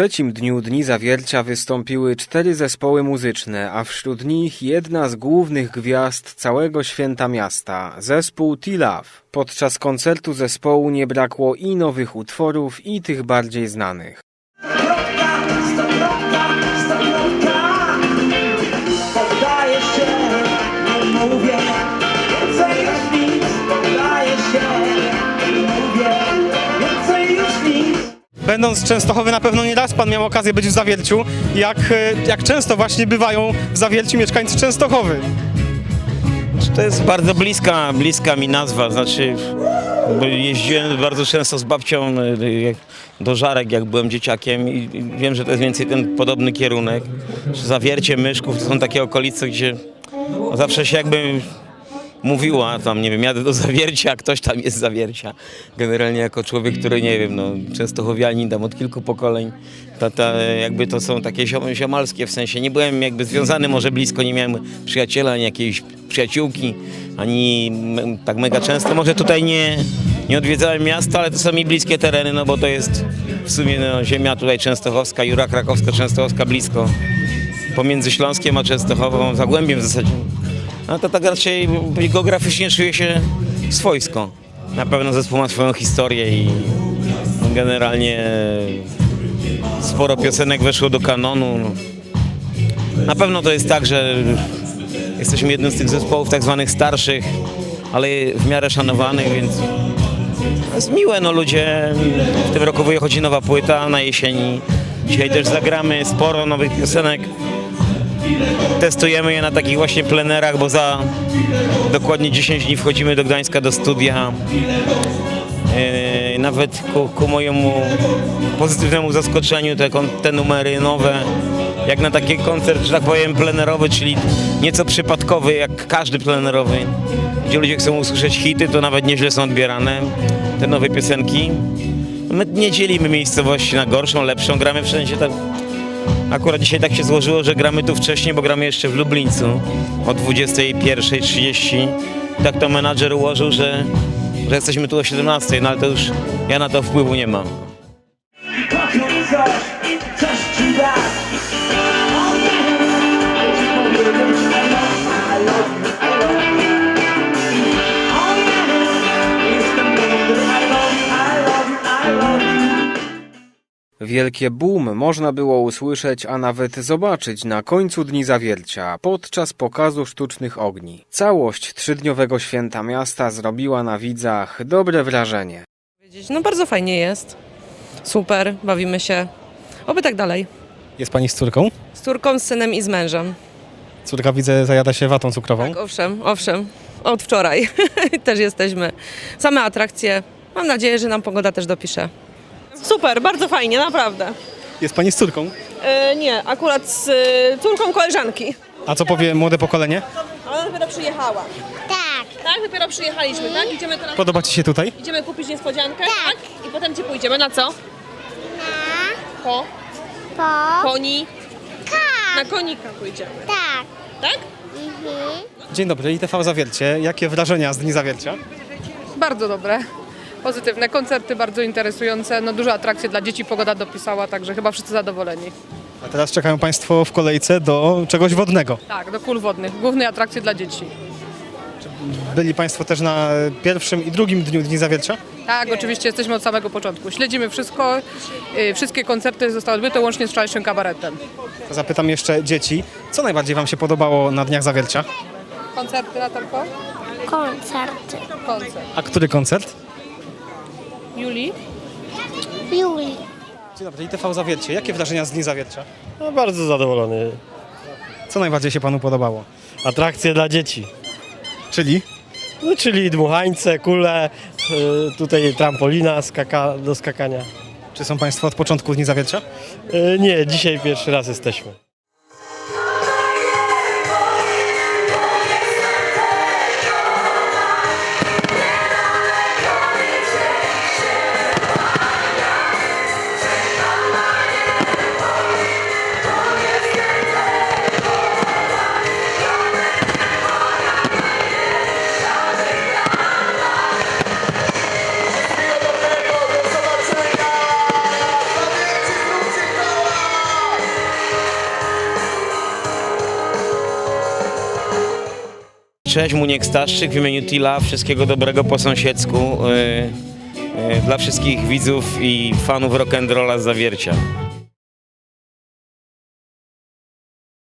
trzecim dniu Dni Zawiercia wystąpiły cztery zespoły muzyczne, a wśród nich jedna z głównych gwiazd całego święta miasta, zespół T-Love. Podczas koncertu zespołu nie brakło i nowych utworów, i tych bardziej znanych. Stokrotka, stokrotka, stokrotka Będąc z Częstochowy na pewno nie raz pan miał okazję być w Zawierciu. Jak, e, jak często właśnie bywają w Zawierciu mieszkańcy Częstochowy? To jest bardzo bliska, bliska mi nazwa, znaczy jeździłem bardzo często z babcią jak- do Żarek, jak byłem dzieciakiem i wiem, że to jest więcej ten podobny kierunek. Zawiercie Myszków to są takie okolice, gdzie zawsze się jakby mówiła tam, nie wiem, jadę do Zawiercia, ktoś tam jest Zawiercia. Generalnie jako człowiek, który, nie wiem, no, częstochowianin tam od kilku pokoleń, ta, ta, jakby to są takie ziom, ziomalskie, w sensie nie byłem jakby związany może blisko, nie miałem przyjaciela, ani jakiejś przyjaciółki, ani tak mega często. Może tutaj nie, nie odwiedzałem miasta, ale to są mi bliskie tereny, no bo to jest w sumie no, ziemia tutaj częstochowska, Jura Krakowska, Częstochowska blisko, pomiędzy Śląskiem a Częstochową, Zagłębiem w zasadzie. No to tak raczej geograficznie czuję się swojsko. Na pewno zespół ma swoją historię i generalnie sporo piosenek weszło do kanonu. Na pewno to jest tak, że jesteśmy jednym z tych zespołów tak zwanych starszych, ale w miarę szanowanych, więc jest miłe, no ludzie, w tym roku wychodzi nowa płyta na jesieni. Dzisiaj też zagramy sporo nowych piosenek. Testujemy je na takich właśnie plenerach, bo za dokładnie 10 dni wchodzimy do Gdańska do studia. E, Nawet ku, ku mojemu pozytywnemu zaskoczeniu te, te numery nowe, jak na taki koncert, że tak powiem, plenerowy, czyli nieco przypadkowy, jak każdy plenerowy, gdzie ludzie chcą usłyszeć hity, to nawet nieźle są odbierane te nowe piosenki. My nie dzielimy miejscowości na gorszą, lepszą, gramy wszędzie tak Akurat dzisiaj tak się złożyło, że gramy tu wcześniej, bo gramy jeszcze w Lublińcu o 21.30. Tak to menadżer ułożył, że, że jesteśmy tu o 17.00, no ale to już ja na to wpływu nie mam. Wielkie boom można było usłyszeć, a nawet zobaczyć na końcu Dni Zawiercia podczas pokazu sztucznych ogni. Całość trzydniowego święta miasta zrobiła na widzach dobre wrażenie. No bardzo fajnie jest. Super, bawimy się. Oby tak dalej. Jest pani z córką? Z córką, z synem i z mężem. Córka widzę zajada się watą cukrową. Tak, owszem, owszem. Od wczoraj też jesteśmy. Same atrakcje. Mam nadzieję, że nam pogoda też dopisze. Super, bardzo fajnie, naprawdę. Jest pani z córką? E, nie, akurat z e, córką koleżanki. A co powie młode pokolenie? Ona dopiero przyjechała. Tak. Tak, dopiero przyjechaliśmy, tak? Idziemy teraz, Podoba ci się tutaj? idziemy kupić niespodziankę, tak? I potem gdzie pójdziemy? Na co? Na? Po? Po Koni? Na konika pójdziemy. tak. Tak? Dzień dobry, ITV Zawiercie. Jakie wrażenia z Dni Zawiercia? Bardzo dobre. Pozytywne koncerty, bardzo interesujące. No dużo atrakcji dla dzieci pogoda dopisała, także chyba wszyscy zadowoleni. A teraz czekają państwo w kolejce do czegoś wodnego. Tak, do kul wodnych. Głównej atrakcji dla dzieci. Byli państwo też na pierwszym i drugim dniu Dni Zawiercia? Tak, oczywiście jesteśmy od samego początku. Śledzimy wszystko. y, Wszystkie koncerty zostały odbyte łącznie z wczorajszym kabaretem. To Zapytam jeszcze dzieci, co najbardziej wam się podobało na Dniach Zawiercia? Koncerty, Natalko? Koncerty. Koncert. A który koncert? Julii? Julii. Dzień dobry, ITV Zawiercie. Jakie wrażenia z Dni Zawiercia? No, bardzo zadowolony. Co najbardziej się panu podobało? Atrakcje dla dzieci. Czyli? No, czyli dmuchańce, kule, y, tutaj trampolina skaka, do skakania. Czy są państwo od początku Dni Zawiercia? Y, nie, dzisiaj pierwszy raz jesteśmy. Cześć, Muniek Staszczyk w imieniu Tila. Wszystkiego dobrego po sąsiedzku. y, y, Dla wszystkich widzów i fanów rock'n'rolla z Zawiercia.